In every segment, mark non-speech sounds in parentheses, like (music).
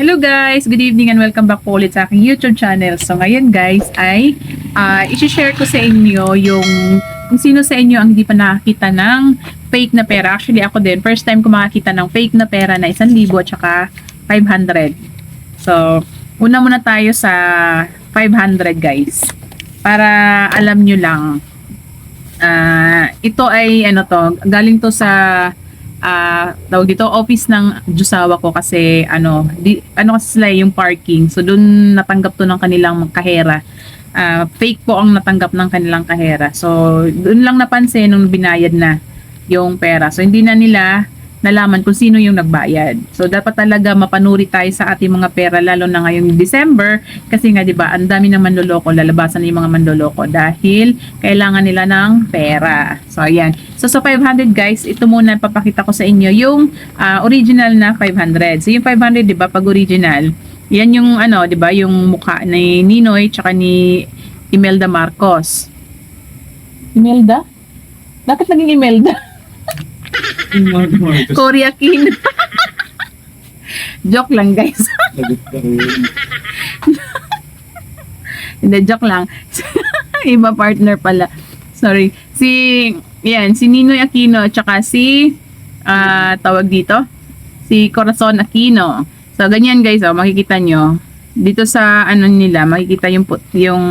Hello guys! Good evening and welcome back po ulit sa aking YouTube channel. So ngayon guys ay uh, isi-share ko sa inyo yung kung sino sa inyo ang hindi pa nakakita ng fake na pera. Actually ako din, first time ko makakita ng fake na pera na 1,000 at saka 500. So, una muna tayo sa 500 guys. Para alam nyo lang. Ah, ito ay ano to, galing to sa ah tawag dito office ng Jusawa ko kasi ano di, ano kasi sila yung parking. So doon natanggap to ng kanilang kahera. Ah, fake po ang natanggap ng kanilang kahera. So doon lang napansin nung binayad na yung pera. So hindi na nila nalaman kung sino yung nagbayad. So dapat talaga mapanuri tayo sa ating mga pera lalo na ngayong December kasi nga 'di ba ang dami ng manloloko lalabasan yung mga manloloko dahil kailangan nila ng pera. So ayan. So sa 500 guys ito muna papakita ko sa inyo yung ah, original na 500 so yung 500 'di ba pag original yan yung ano 'di ba yung mukha ni Ninoy tsaka ni Imelda Marcos. Imelda? Bakit naging Imelda? (laughs) Cory Aquino. (laughs) joke lang guys. (laughs) Hindi, joke lang. (laughs) Iba partner pala. Sorry. Si, yan, si Ninoy Aquino, tsaka si, ah, tawag dito, si Corazon Aquino. So, ganyan guys, oh, makikita nyo. Dito sa, ano nila, makikita yung, yung,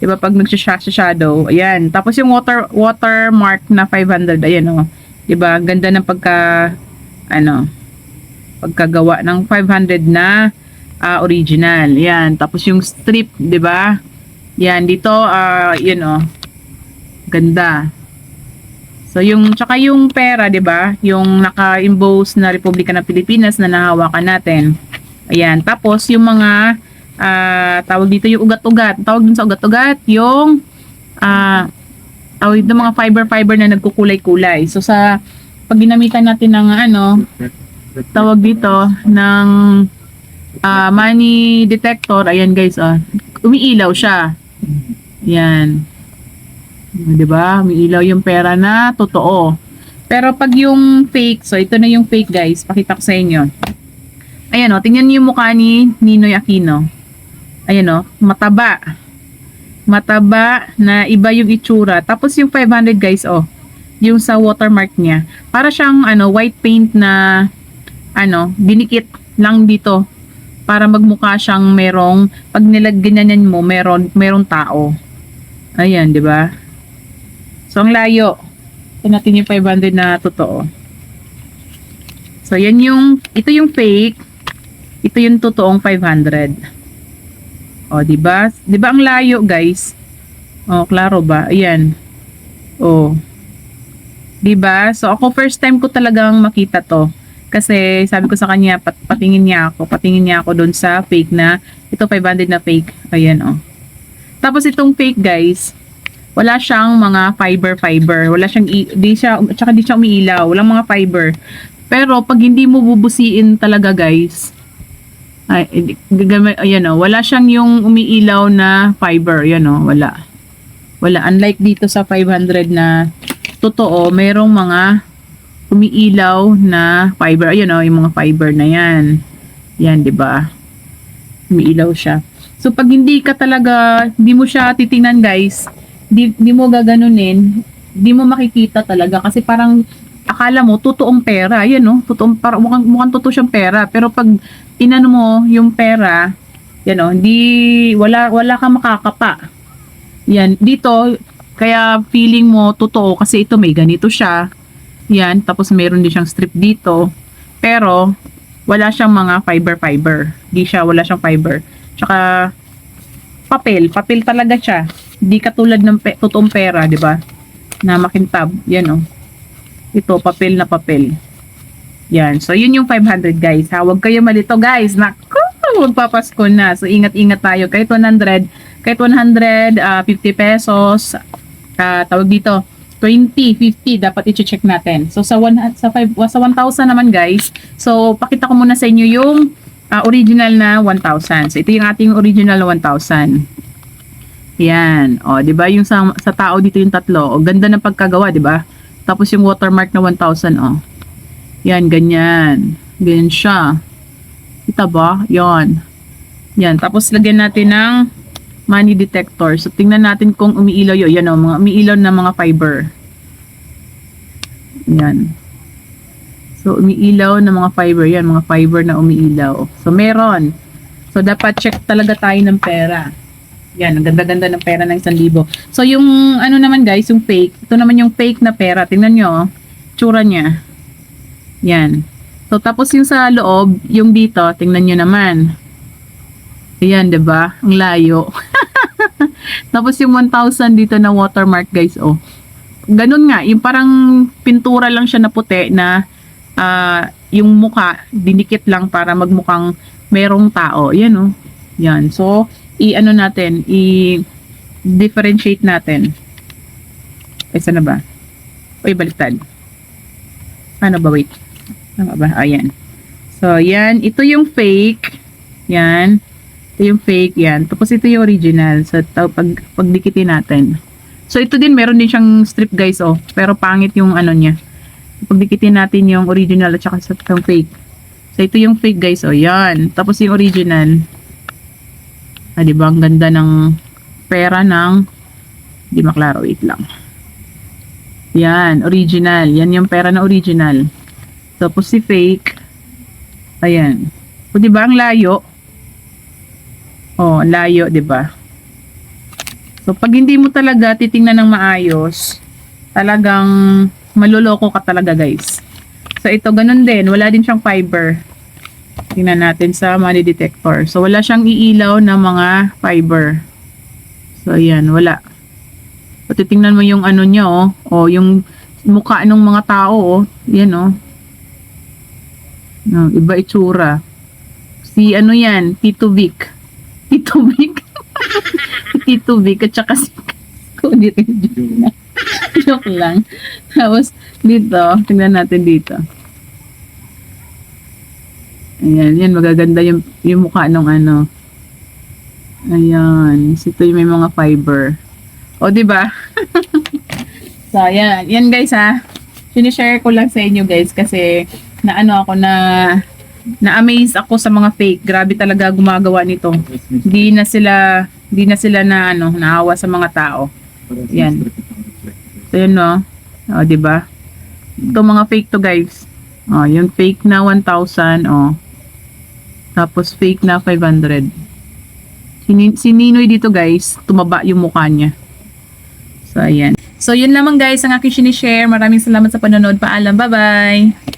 di ba, pag nagsha-shadow, ayan. Tapos yung water, watermark na 500, ayan, oh. Di ba, ganda ng pagka, ano, pagkagawa ng 500 na ah, original. Yan. Tapos yung strip, 'di ba? Yan dito ah yun oh. Ganda. So yung tsaka yung pera, 'di ba? Yung naka-emboss na Republika ng Pilipinas na nahawakan natin. Ayan. Tapos yung mga ah, tawag dito yung ugat-ugat. Tawag dun sa ugat-ugat yung ah tawag dito mga fiber-fiber na nagkukulay-kulay. So sa pag ginamitan natin ng ano, tawag dito ng ah, money detector, ayan guys, oh, umiilaw siya. Yan. 'Di ba? Umiilaw yung pera na totoo. Pero pag yung fake, so ito na yung fake guys, pakita ko sa inyo. Ayan oh, tingnan niyo yung mukha ni Ninoy Aquino. Ayan oh, mataba. Mataba na iba yung itsura. Tapos yung 500 guys, oh, yung sa watermark niya. Para siyang ano, white paint na ano, dinikit lang dito para magmukha siyang merong pag nilagyan mo meron merong tao. Ayan, 'di ba? So ang layo. Ito natin yung 500 na totoo. So yan yung ito yung fake. Ito yung totoong 500. O, 'di ba? 'Di ba ang layo, guys? O, klaro ba? Ayan. O. 'Di ba? So ako first time ko talagang makita 'to. Kasi sabi ko sa kanya, pat patingin niya ako, patingin niya ako doon sa fake na, ito 500 na fake. Ayan oh. Tapos itong fake guys, wala siyang mga fiber-fiber. Wala siyang, di siya, tsaka di siya umiilaw. Walang mga fiber. Pero pag hindi mo bubusiin talaga guys, ay, edi- gagami- ayan oh, wala siyang yung umiilaw na fiber. Ayan oh, wala. Wala. Unlike dito sa 500 na totoo, merong mga umiilaw na fiber. Ayun oh, yung mga fiber na yan. Yan, 'di ba? Umiilaw siya. So pag hindi ka talaga, hindi mo siya titingnan, guys, di, di mo gaganunin, di mo makikita talaga kasi parang akala mo totoong pera. Yan oh, totoong parang mukhang, mukhang totoo siyang pera. Pero pag tinano mo yung pera, yan oh, hindi wala wala kang makakapa. Yan, dito kaya feeling mo totoo kasi ito may ganito siya. Yan, tapos meron din siyang strip dito. Pero, wala siyang mga fiber-fiber. Di siya, wala siyang fiber. Tsaka, papel. Papel talaga siya. Di katulad ng pe- totoong pera, di ba? Na makintab. Yan, oh. Ito, papel na papel. Yan. So, yun yung 500, guys. Ha? Huwag kayo malito, guys. Naku! Magpapasko na. So, ingat-ingat tayo. Kahit 100, kahit 100, ah, 50 pesos, ah, tawag dito, 20, 50 dapat i-check natin. So sa 1 sa 5 sa 1,000 naman guys. So pakita ko muna sa inyo yung ah, original na 1,000. So ito yung ating original na 1,000. Yan. O, 'di ba? Yung sa, sa tao dito yung tatlo. O ganda ng pagkagawa, 'di ba? Tapos yung watermark na 1,000, oh. Yan, ganyan. Ganyan siya. Kita ba? Yan. Yan. Tapos lagyan natin ng money detector. So tingnan natin kung umiilaw yun. Yan o, mga umiilaw na mga fiber. Yan. So umiilaw na mga fiber. Yan, mga fiber na umiilaw. So meron. So dapat check talaga tayo ng pera. Yan, ang ganda-ganda ng pera ng 1,000. So yung ano naman guys, yung fake. Ito naman yung fake na pera. Tingnan nyo, oh. tsura niya. Yan. So tapos yung sa loob, yung dito, tingnan nyo naman. Ayan, ba? Ang layo. (laughs) tapos yung 1,000 dito na watermark guys, oh. Ganun nga, yung parang pintura lang siya na puti na ah, yung muka, dinikit lang para magmukhang merong tao. Yan, oh. Yan. So, i-ano natin, i-differentiate natin. Saan na ba? Uy, baliktad. Ano ba? Wait. Tama ba? Ayan. So, yan. Ito yung fake. Yan. Ito yung fake. Yan. Tapos ito yung original. So, ito, pag, pagdikitin natin. So, ito din, meron din siyang strip guys, oh. Pero pangit yung ano niya. Pagdikitin natin yung original at saka sa fake. So, ito yung fake guys, oh. Yan. Tapos yung original. Ah, di ba? Ang ganda ng pera ng di maklaro, wait lang. Yan, original. Yan yung pera na original. Tapos si fake. Ayan. O, di ba? Ang layo. Oh, ang layo, di ba? So, pag hindi mo talaga titingnan ng maayos, talagang maluloko ka talaga, guys. So, ito, ganun din. Wala din siyang fiber. Tingnan natin sa money detector. So, wala siyang iilaw na mga fiber. So, ayan, wala. So, titingnan mo yung ano niya, oh. O, yung mukha ng mga tao, oh. Yan, oh. No, iba itsura. Si ano yan? Tito Vic. (laughs) Tito Vic. Tito Vic at saka si Cody Regina. (laughs) Joke lang. Tapos, dito, tingnan natin dito. Ayan, yan, magaganda yung, yung mukha ng ano. Ayan, ito yung may mga fiber. O, di ba? (laughs) so, ayan. Yan guys ha. Sinishare ko lang sa inyo guys kasi na ano ako na na-amaze ako sa mga fake. Grabe talaga gumagawa nito. Hindi na sila hindi na sila na ano, naawa sa mga tao. Yan. So, yun no. O, di ba? Ito mga fake to guys. O, yung fake na 1,000, o. Tapos fake na 500. Si, Ni- si Ninoy dito guys, tumaba yung mukha niya. So, ayan. So, yun lamang guys ang aking sinishare. Maraming salamat sa panonood. Paalam. Bye-bye!